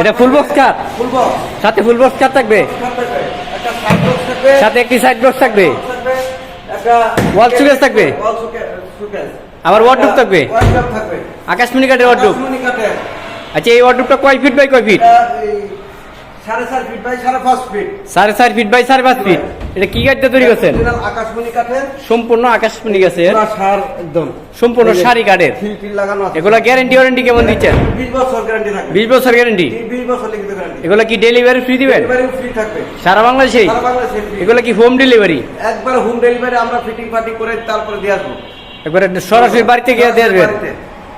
এটা full box কাঠ? ফুল box সাথে ফুল বক্স কার থাকবে? একটা সাইড বক্স থাকবে। সাথে একটি সাইড বক্স থাকবে? একটা ওয়াল সুকেস থাকবে? ওয়াল সুকেস আবার wardrobe থাকবে? ওয়ার্ডরোব থাকবে। আকাশমণি কাঠের ওয়ার্ডরোব আকাশমণি কাঠের। আচ্ছা এই ওয়ার্ডরোবটা কয় ফিট বাই কয় ফিট সাড়ে চার ফিট বাই সাড়ে পাঁচ ফিট সাড়ে চার ফিট বাই সাড়ে পাঁচ ফিট এটা কি কাঠ তৈরি করছেন? আকাশমণি কাঠের সম্পূর্ণ আকাশমণি গাছের সার একদম। সম্পূর্ণ সারি কাঠের। লাগানো আছে। এগুলো গ্যারেন্টি ওয়ারেন্টি কেমন দিচ্ছেন? বিশ বছর গ্যারান্টি থাকবে। বিশ বছর গ্যারেন্টি বিশ বছর লিখিত গ্যারান্টি এগুলো কি ডেলিভারি ফ্রি দিবেন? ডেলিভারি ফ্রি থাকবে। সারা বাংলাদেশে। এগুলো কি হোম ডেলিভারি একবার হোম ডেলিভারি আমরা ফিটিং ফাটিং করে তারপরে দিয়ে আসব। একবারে সরাসরি বাড়িতে গিয়ে দিয়ে আসবেন।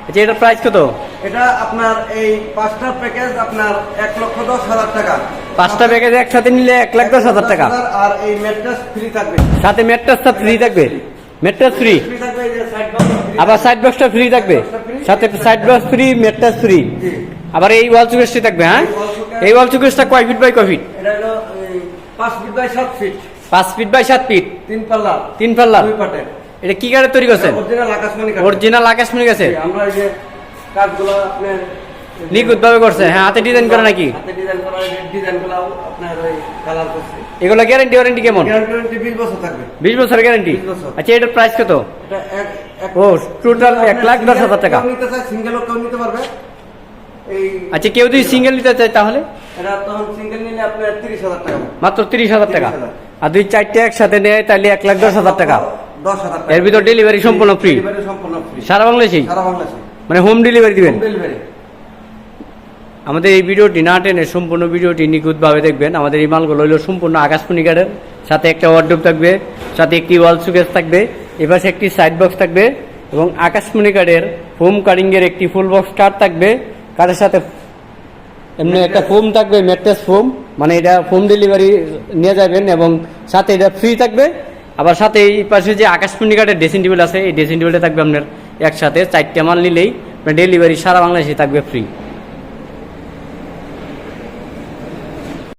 আচ্ছা এটার প্রাইস কত? এটা আপনার এই পাঁচটা প্যাকেজ আপনার এক লক্ষ দশ হাজার টাকা। পাঁচটা প্যাকেজ একসাথে নিলে এক লাখ দশ হাজার টাকা। আর এই ম্যাট্রেস ফ্রি থাকবে। সাথে ম্যাট্রেসটা ফ্রি থাকবে? ম্যাট্রেস ফ্রি আবার সাইড বক্সটা ফ্রি থাকবে? সাথে side box free mattress free আবার এই ওয়াল চুকেসটি থাকবে হ্যাঁ? এই ওয়াল চুকেসটা কয় ফিট বাই কয় ফিট এটা হলো পাঁচ ফিট বাই সাত ফিট পাঁচ ফিট বাই সাত ফিট তিন পাল্লা তিন পাল্লা দুই পাটের। এটা কি কাঠের তৈরি করছেন? অরিজিনাল আকাশমণি গাছে আমরা এই যে কাঠগুলো আপনার করছে। হ্যাঁ হাতে ডিজাইন করে নাকি? হাতে ডিজাইন করা ডিজাইন আপনার ওই কালার করছে। এগুলো গ্যারেন্টি ওয়ারেন্টি কেমন? গ্যারান্টি বিশ বছর থাকবে। গ্যারেন্টি আচ্ছা এটার প্রাইস কত? এটা ও টোটাল এক লাখ দশ হাজার টাকা। কেউ নিতে চায় সিঙ্গেল কেউ নিতে পারবে। এই আচ্ছা কেউ যদি সিঙ্গেল নিতে চায় তাহলে? এটা তখন সিঙ্গেল নিলে আপনার তিরিশ হাজার টাকা। মাত্র তিরিশ হাজার টাকা। আর দুই চারটে একসাথে নেয় তাহলে এক লাখ দশ হাজার টাকা। দশ হাজার টাকা। এর ভিতর ডেলিভারি সম্পূর্ণ ফ্রি সম্পূর্ণ ফ্রি সারা বাংলাদেশেই? সারা বাংলাদেশে মানে হোম ডেলিভারি দিবেন? ডেলিভারি আমাদের এই ভিডিওটি না টেনে সম্পূর্ণ ভিডিওটি নিখুঁতভাবে দেখবেন। আমাদের এই মালগুলো হলো সম্পূর্ণ আকাশমণি কাঠের সাথে একটা ওয়ার্ডরোব থাকবে সাথে একটি ওয়াল সুকেস থাকবে এপাশে একটি সাইড বক্স থাকবে এবং আকাশমণি কাঠের ফোম কারিংয়ের একটি ফুল বক্স কাঠ থাকবে। কাঠের সাথে এমনি একটা ফোম থাকবে ম্যাট্রেস ফোম মানে এটা হোম ডেলিভারি নিয়ে যাবেন এবং সাথে এটা ফ্রি থাকবে। আবার সাথে এই পাশে যে আকাশমণি কাঠের ড্রেসিং টেবিল আছে, এই ড্রেসিং টেবিলটা থাকবে আপনার একসাথে। চারটে মাল নিলেই ডেলিভারি সারা বাংলাদেশে থাকবে ফ্রি